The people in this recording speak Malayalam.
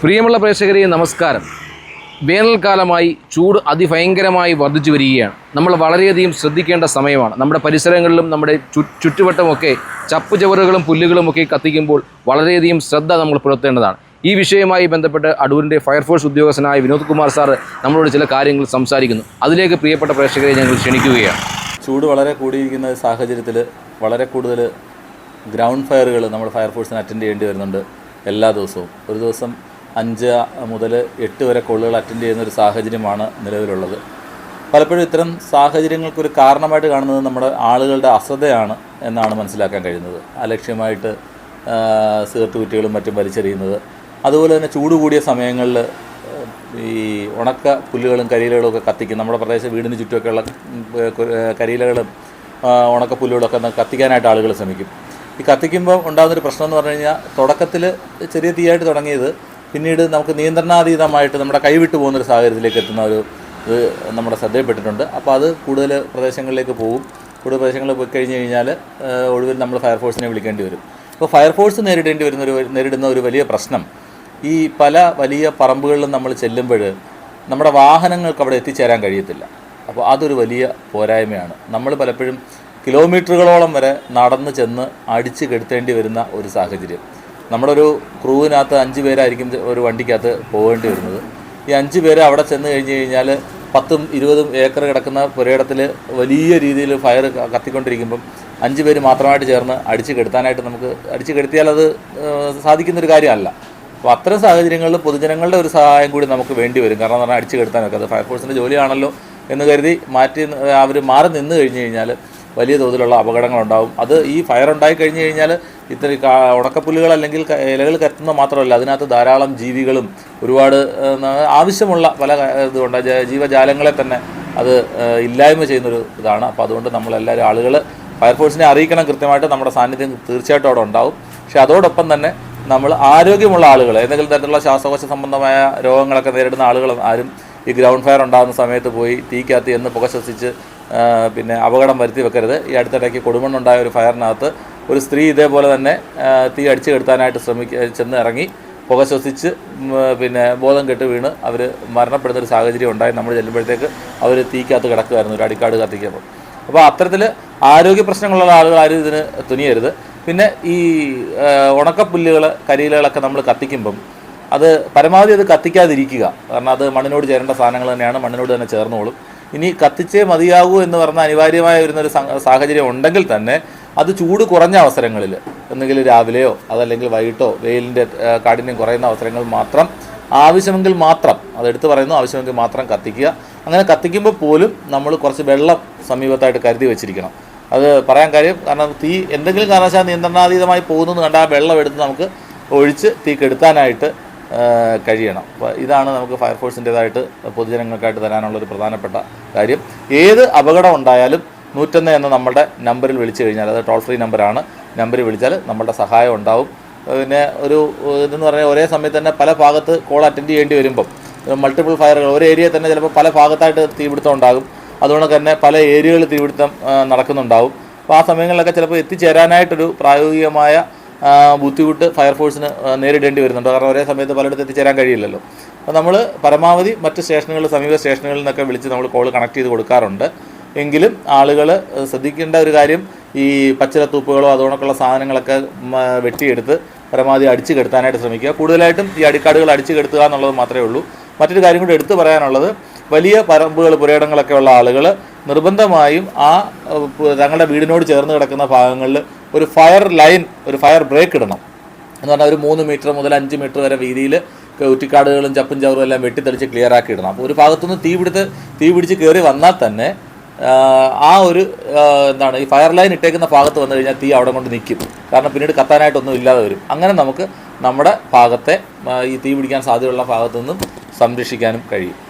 പ്രിയമുള്ള പ്രേക്ഷകരെ നമസ്കാരം. വേനൽക്കാലമായി ചൂട് അതിഭയങ്കരമായി വർദ്ധിച്ചു വരികയാണ്. നമ്മൾ വളരെയധികം ശ്രദ്ധിക്കേണ്ട സമയമാണ്. നമ്മുടെ പരിസരങ്ങളിലും നമ്മുടെ ചു ചുറ്റുവട്ടമൊക്കെ ചപ്പുചവറുകളും പുല്ലുകളും ഒക്കെ കത്തിക്കുമ്പോൾ വളരെയധികം ശ്രദ്ധ നമ്മൾ പുലർത്തേണ്ടതാണ്. ഈ വിഷയവുമായി ബന്ധപ്പെട്ട് അടൂരിന്റെ ഫയർഫോഴ്സ് ഉദ്യോഗസ്ഥനായ വിനോദ് കുമാർ സാറ് നമ്മളോട് ചില കാര്യങ്ങൾ സംസാരിക്കുന്നു. അതിലേക്ക് പ്രിയപ്പെട്ട പ്രേക്ഷകരെ ഞങ്ങൾ ക്ഷണിക്കുകയാണ്. ചൂട് വളരെ കൂടിയിരിക്കുന്ന സാഹചര്യത്തിൽ വളരെ കൂടുതൽ ഗ്രൗണ്ട് ഫയറുകൾ നമ്മൾ ഫയർഫോഴ്സിന് അറ്റൻഡ് ചെയ്യേണ്ടി വരുന്നുണ്ട് എല്ലാ ദിവസവും. ഒരു ദിവസം അഞ്ച് മുതൽ എട്ട് വരെ കോളുകൾ അറ്റൻഡ് ചെയ്യുന്ന ഒരു സാഹചര്യമാണ് നിലവിലുള്ളത്. പലപ്പോഴും ഇത്തരം സാഹചര്യങ്ങൾക്കൊരു കാരണമായിട്ട് കാണുന്നത് നമ്മുടെ ആളുകളുടെ അശ്രദ്ധയാണ് എന്നാണ് മനസ്സിലാക്കാൻ കഴിയുന്നത്. അലക്ഷ്യമായിട്ട് സിഗരറ്റ് കുറ്റികളും മറ്റും വലിച്ചെറിയുന്നത്. അതുപോലെ തന്നെ ചൂട് കൂടിയ സമയങ്ങളിൽ ഈ ഉണക്ക പുല്ലുകളും കരിയിലകളും ഒക്കെ കത്തിക്കും നമ്മുടെ പ്രദേശം വീടിന് ചുറ്റുമൊക്കെയുള്ള കരിയിലകളും ഉണക്ക പുല്ലുകളൊക്കെ കത്തിക്കാനായിട്ട് ആളുകൾ ശ്രമിക്കും. ഈ കത്തിക്കുമ്പോൾ ഉണ്ടാകുന്നൊരു പ്രശ്നം എന്ന് പറഞ്ഞു കഴിഞ്ഞാൽ തുടക്കത്തിൽ ചെറിയ തീയായിട്ട് തുടങ്ങിയത് പിന്നീട് നമുക്ക് നിയന്ത്രണാതീതമായിട്ട് നമ്മുടെ കൈവിട്ട് പോകുന്നൊരു സാഹചര്യത്തിലേക്ക് എത്തുന്ന ഒരു ഇത് നമ്മുടെ ശ്രദ്ധയിൽപ്പെട്ടിട്ടുണ്ട്. അപ്പോൾ അത് കൂടുതൽ പ്രദേശങ്ങളിലേക്ക് പോകും. കൂടുതൽ പ്രദേശങ്ങളിൽ പോയി കഴിഞ്ഞ് കഴിഞ്ഞാൽ ഒടുവിൽ നമ്മൾ ഫയർഫോഴ്സിനെ വിളിക്കേണ്ടി വരും. അപ്പോൾ ഫയർഫോഴ്സ് നേരിടേണ്ടി വരുന്ന ഒരു നേരിടുന്ന ഒരു വലിയ പ്രശ്നം ഈ പല വലിയ പറമ്പുകളിലും നമ്മൾ ചെല്ലുമ്പോൾ നമ്മുടെ വാഹനങ്ങൾക്ക് അവിടെ എത്തിച്ചേരാൻ കഴിയത്തില്ല. അപ്പോൾ അതൊരു വലിയ പോരായ്മയാണ്. നമ്മൾ പലപ്പോഴും കിലോമീറ്ററുകളോളം വരെ നടന്ന് ചെന്ന് അടിച്ച് കെടുത്തേണ്ടി വരുന്ന ഒരു സാഹചര്യം. നമ്മുടെ ഒരു ക്രൂവിനകത്ത് അഞ്ച് പേരായിരിക്കും ഒരു വണ്ടിക്കകത്ത് പോകേണ്ടി വരുന്നത്. ഈ അഞ്ച് പേര് അവിടെ ചെന്ന് കഴിഞ്ഞ് കഴിഞ്ഞാൽ പത്തും ഇരുപതും ഏക്കർ കിടക്കുന്ന പുരയിടത്തിൽ വലിയ രീതിയിൽ ഫയർ കത്തിക്കൊണ്ടിരിക്കുമ്പം അഞ്ച് പേര് മാത്രമായിട്ട് ചേർന്ന് അടിച്ചു കെടുത്താനായിട്ട് നമുക്ക് അടിച്ചു കെടുത്തിയാൽ അത് സാധിക്കുന്നൊരു കാര്യമല്ല. അപ്പോൾ അത്തരം സാഹചര്യങ്ങളിൽ പൊതുജനങ്ങളുടെ ഒരു സഹായം കൂടി നമുക്ക് വേണ്ടി വരും. കാരണം പറഞ്ഞാൽ അടിച്ചു കെടുത്താനൊക്കെ അത് ഫയർഫോഴ്സിന്റെ ജോലിയാണല്ലോ എന്ന് കരുതി മാറ്റി അവർ മാറി നിന്ന് കഴിഞ്ഞ് കഴിഞ്ഞാൽ വലിയ തോതിലുള്ള അപകടങ്ങളുണ്ടാവും. അത് ഈ ഫയർ ഉണ്ടായി കഴിഞ്ഞ് കഴിഞ്ഞാൽ ഇത്ര ഉടക്കപ്പുല്ലുകൾ അല്ലെങ്കിൽ ഇലകൾ കത്തുന്ന മാത്രമല്ല അതിനകത്ത് ധാരാളം ജീവികളും ഒരുപാട് ആവശ്യമുള്ള പല ഇതുകൊണ്ട് ജീവജാലങ്ങളെ തന്നെ അത് ഇല്ലായ്മ ചെയ്യുന്നൊരു ഇതാണ്. അപ്പോൾ അതുകൊണ്ട് നമ്മളെല്ലാവരും ആളുകൾ ഫയർഫോഴ്സിനെ അറിയിക്കണം കൃത്യമായിട്ട്. നമ്മുടെ സാന്നിധ്യം തീർച്ചയായിട്ടും അവിടെ ഉണ്ടാവും. പക്ഷേ അതോടൊപ്പം തന്നെ നമ്മൾ ആരോഗ്യമുള്ള ആളുകൾ ഏതെങ്കിലും തരത്തിലുള്ള ശ്വാസകോശ സംബന്ധമായ രോഗങ്ങളൊക്കെ നേരിടുന്ന ആളുകൾ ആരും ഈ ഗ്രൗണ്ട് ഫയർ ഉണ്ടാകുന്ന സമയത്ത് പോയി തീക്കകത്ത് എന്ന് പുക ശ്വസിച്ച് പിന്നെ അപകടം വരുത്തി വെക്കരുത്. ഈ അടുത്തിടയ്ക്ക് കൊടുമണ്ണുണ്ടായ ഒരു ഫയറിനകത്ത് ഒരു സ്ത്രീ ഇതേപോലെ തന്നെ തീ അടിച്ചു കെടുത്താനായിട്ട് ശ്രമിക്ക ചെന്ന് ഇറങ്ങി പുക ശ്വസിച്ച് പിന്നെ ബോധം കെട്ട് വീണ് അവർ മരണപ്പെടുന്ന ഒരു സാഹചര്യം ഉണ്ടായി. നമ്മൾ ചെല്ലുമ്പോഴത്തേക്ക് അവർ തീക്കകത്ത് കിടക്കുമായിരുന്നു ഒരു അടിക്കാട് കത്തിക്കുമ്പോൾ. അപ്പോൾ അത്തരത്തിൽ ആരോഗ്യ പ്രശ്നങ്ങളുള്ള ആളുകൾ ആരും ഇതിന് തുനിയരുത്. പിന്നെ ഈ ഉണക്കപ്പുല്ലുകൾ കരിയിലുകളൊക്കെ നമ്മൾ കത്തിക്കുമ്പം അത് പരമാവധി അത് കത്തിക്കാതിരിക്കുക. കാരണം അത് മണ്ണിനോട് ചേരേണ്ട സാധനങ്ങൾ തന്നെയാണ് മണ്ണിനോട് തന്നെ ചേർന്നോളും. ഇനി കത്തിച്ചേ മതിയാകൂ എന്ന് പറഞ്ഞ അനിവാര്യമായ വരുന്നൊരു സാഹചര്യം ഉണ്ടെങ്കിൽ തന്നെ അത് ചൂട് കുറഞ്ഞ അവസരങ്ങളിൽ ഒന്നുകിൽ രാവിലെയോ അതല്ലെങ്കിൽ വൈകിട്ടോ വെയിലിന്റെ കാഠിന്യം കുറയുന്ന അവസരങ്ങൾ മാത്രം ആവശ്യമെങ്കിൽ മാത്രം അതെടുത്ത് പറയുന്നു ആവശ്യമെങ്കിൽ മാത്രം കത്തിക്കുക. അങ്ങനെ കത്തിക്കുമ്പോൾ പോലും നമ്മൾ കുറച്ച് വെള്ളം സമീപത്തായിട്ട് കരുതി വെച്ചിരിക്കണം. അത് പറയാൻ കാര്യം കാരണം തീ എന്തെങ്കിലും കാരണവശാൽ നിയന്ത്രണാതീതമായി പോകുന്നു കണ്ടാൽ വെള്ളം എടുത്ത് നമുക്ക് ഒഴിച്ച് തീ കെടുത്താനായിട്ട് കഴിയണം. അപ്പോൾ ഇതാണ് നമുക്ക് ഫയർഫോഴ്സിന്റേതായിട്ട് പൊതുജനങ്ങൾക്കായിട്ട് തരാനുള്ള ഒരു പ്രധാനപ്പെട്ട കാര്യം. ഏത് അപകടം ഉണ്ടായാലും നൂറ്റൊന്ന് എന്ന നമ്മുടെ നമ്പറിൽ വിളിച്ചു കഴിഞ്ഞാൽ അത് ടോൾ ഫ്രീ നമ്പറാണ് നമ്പറിൽ വിളിച്ചാൽ നമ്മുടെ സഹായം ഉണ്ടാവും. പിന്നെ ഒരു ഇതെന്ന് പറഞ്ഞാൽ ഒരേ സമയത്ത് തന്നെ പല ഭാഗത്ത് കോൾ അറ്റൻഡ് ചെയ്യേണ്ടി വരുമ്പം മൾട്ടിപ്പിൾ ഫയറുകൾ ഒരു ഏരിയയിൽ തന്നെ ചിലപ്പോൾ പല ഭാഗത്തായിട്ട് തീപിടുത്തം ഉണ്ടാകും. അതുകൊണ്ട് തന്നെ പല ഏരിയകളിൽ തീപിടുത്തം നടക്കുന്നുണ്ടാവും. അപ്പോൾ ആ സമയങ്ങളിലൊക്കെ ചിലപ്പോൾ എത്തിച്ചേരാനായിട്ടൊരു പ്രായോഗികമായ ബുദ്ധിമുട്ട് ഫയർഫോഴ്സിന് നേരിടേണ്ടി വരുന്നുണ്ട്. കാരണം ഒരേ സമയത്ത് പലയിടത്ത് എത്തിച്ചേരാൻ കഴിയില്ലല്ലോ. അപ്പോൾ നമ്മൾ പരമാവധി മറ്റ് സ്റ്റേഷനുകൾ സമീപ സ്റ്റേഷനുകളിൽ നിന്നൊക്കെ വിളിച്ച് നമ്മൾ കോൾ കണക്ട് ചെയ്ത് കൊടുക്കാറുണ്ട്. എങ്കിലും ആളുകൾ ശ്രദ്ധിക്കേണ്ട ഒരു കാര്യം ഈ പച്ചിലത്തൂപ്പുകളോ അതുകൊണ്ടൊക്കെയുള്ള സാധനങ്ങളൊക്കെ വെട്ടിയെടുത്ത് പരമാവധി അടിച്ചു കെടുത്താനായിട്ട് ശ്രമിക്കുക. കൂടുതലായിട്ടും ഈ അടിക്കാടുകൾ അടിച്ചു കെടുത്തുക എന്നുള്ളത് മാത്രമേ ഉള്ളൂ. മറ്റൊരു കാര്യം കൂടി എടുത്തു പറയാനുള്ളത് വലിയ പറമ്പുകൾ പുരയിടങ്ങളൊക്കെ ഉള്ള ആളുകൾ നിർബന്ധമായും ആ തങ്ങളുടെ വീടിനോട് ചേർന്ന് കിടക്കുന്ന ഭാഗങ്ങളിൽ ഒരു ഫയർ ലൈൻ ഒരു ഫയർ ബ്രേക്ക് ഇടണം. എന്ന് പറഞ്ഞാൽ ഒരു മൂന്ന് മീറ്റർ മുതൽ അഞ്ച് മീറ്റർ വരെ വീതിയിൽ കുറ്റിക്കാടുകളും ചപ്പും ചവറും എല്ലാം വെട്ടിത്തെളിച്ച് ക്ലിയർ ആക്കി ഇടണം. അപ്പോൾ ഒരു ഭാഗത്തുനിന്ന് തീ പിടുത്ത് തീ പിടിച്ച് കയറി വന്നാൽ തന്നെ ആ, ഒരു എന്താണ് ഈ ഫയർ ലൈൻ ഇട്ടേക്കുന്ന ഭാഗത്ത് വന്നു കഴിഞ്ഞാൽ തീ അവിടെ കൊണ്ട് നിൽക്കും കാരണം പിന്നീട് കത്താനായിട്ടൊന്നും ഇല്ലാതെ വരും. അങ്ങനെ നമുക്ക് നമ്മുടെ ഭാഗത്തെ ഈ തീ പിടിക്കാൻ സാധ്യതയുള്ള ഭാഗത്തു നിന്നും സംരക്ഷിക്കാനും കഴിയും.